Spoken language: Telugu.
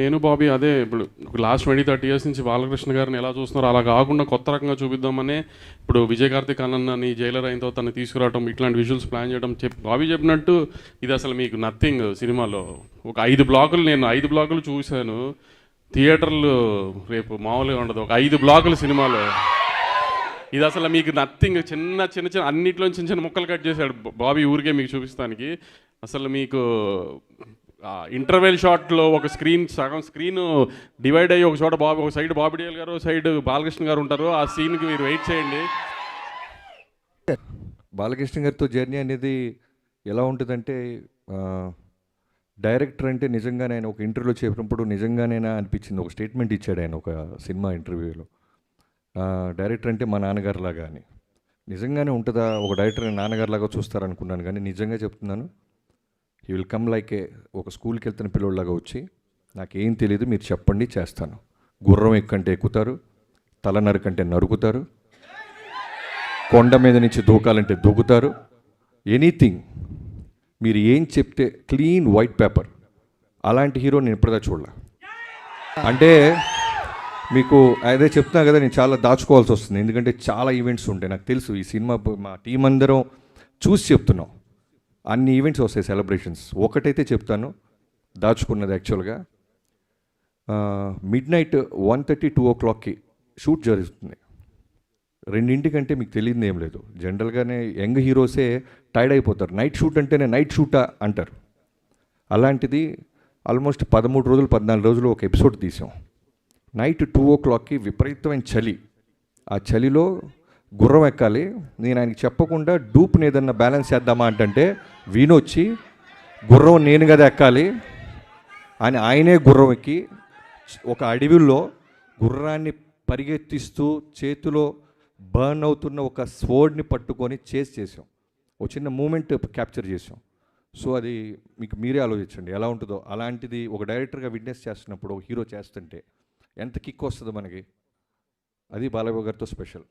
నేను బాబీ అదే ఇప్పుడు లాస్ట్ ట్వంటీ థర్టీ ఇయర్స్ నుంచి బాలకృష్ణ గారిని ఎలా చూస్తున్నారో అలా కాకుండా కొత్త రకంగా చూపిద్దామనే ఇప్పుడు విజయ్ కార్తిక్ అని జైలర్ అయిన తర్వాత తను తీసుకురావడం ఇట్లాంటి విజువల్స్ ప్లాన్ చేయడం చెప్పి బాబీ చెప్పినట్టు ఇది అసలు మీకు నథింగ్ సినిమాలో. ఒక ఐదు బ్లాకులు నేను ఐదు బ్లాకులు చూశాను. థియేటర్లు రేపు మామూలుగా ఉండదు. ఒక ఐదు బ్లాకులు సినిమాలో. ఇది అసలు మీకు నథింగ్ చిన్న చిన్న చిన్న అన్నిట్లో చిన్న చిన్న ముక్కలు కట్ చేశాడు బాబీ ఊరికే మీకు చూపిస్తానికి. అసలు మీకు ఇంటర్వెల్ షాట్లో ఒక స్క్రీన్ సగం స్క్రీన్ డివైడ్ అయ్యి ఒక చోట బాబు ఒక సైడ్ బాబిడియల్ గారు సైడ్ బాలకృష్ణ గారు ఉంటారు. ఆ సీన్కి మీరు వెయిట్ చేయండి. బాలకృష్ణ గారితో జర్నీ అనేది ఎలా ఉంటుందంటే డైరెక్టర్ అంటే నిజంగానే ఆయన ఒక ఇంటర్వ్యూలో చెప్పినప్పుడు నిజంగానేనా అనిపించింది. ఒక స్టేట్మెంట్ ఇచ్చాడు ఆయన ఒక సినిమా ఇంటర్వ్యూలో డైరెక్టర్ అంటే మా నాన్నగారిలాగా అని. నిజంగానే ఉంటుందా? ఒక డైరెక్టర్ నాన్నగారిలాగా చూస్తారనుకున్నాను కానీ నిజంగా చెప్తున్నాను he will come like a ఒక స్కూల్కి వెళ్తున్న పిల్లోళ్ళగా వచ్చి నాకేం తెలియదు మీరు చెప్పండి చేస్తాను. గుర్రం ఎక్కంటే ఎక్కుతారు తల నరకంటే నరుకుతారు కొండ మీద నుంచి దూకాలంటే దూకుతారు. ఎనీథింగ్ మీరు ఏం చెప్తే క్లీన్ వైట్ పేపర్. అలాంటి హీరో నేను ఇప్పటిదా చూడలే. అంటే మీకు అదే చెప్తున్నా కదా నేను చాలా దాచుకోవాల్సి వస్తుంది. ఎందుకంటే చాలా ఈవెంట్స్ ఉంటాయి. నాకు తెలుసు ఈ సినిమా మా టీం అందరం చూసి చెప్తున్నాం. అన్ని ఈవెంట్స్ వస్తాయి సెలబ్రేషన్స్. ఒకటైతే చెప్తాను దాచుకున్నది యాక్చువల్గా. Midnight one thirty two ఓ క్లాక్కి షూట్ జరుగుతుంది. రెండింటికంటే మీకు తెలియదు ఏం లేదు. జనరల్గానే యంగ్ హీరోసే టైర్డ్ అయిపోతారు. నైట్ షూట్ అంటేనే నైట్ షూటా అంటారు. అలాంటిది ఆల్మోస్ట్ పదమూడు రోజులు పద్నాలుగు రోజులు ఒక ఎపిసోడ్ తీసాం. నైట్ టూ ఓ క్లాక్కి విపరీతమైన చలి. ఆ చలిలో గుర్రం ఎక్కాలి. నేను ఆయనకి చెప్పకుండా డూప్ని ఏదన్నా బ్యాలెన్స్ చేద్దామా అంటే వీణొచ్చి గుర్రం నేను కదా ఎక్కాలి. అని ఆయనే గుర్రం ఎక్కి ఒక అడవిలో గుర్రాన్ని పరిగెత్తిస్తూ చేతిలో బర్న్ అవుతున్న ఒక స్వోర్డ్ని పట్టుకొని చేసి చేసాం. ఒక చిన్న మూమెంట్ క్యాప్చర్ చేసాం. సో అది మీకు మీరే ఆలోచించండి. ఎలా ఉంటుందో. అలాంటిది ఒక డైరెక్టర్గా విట్నెస్ చేస్తున్నప్పుడు ఒక హీరో చేస్తుంటే ఎంత కిక్ వస్తుందో మనకి. అది బాలయ్య గారితో స్పెషల్.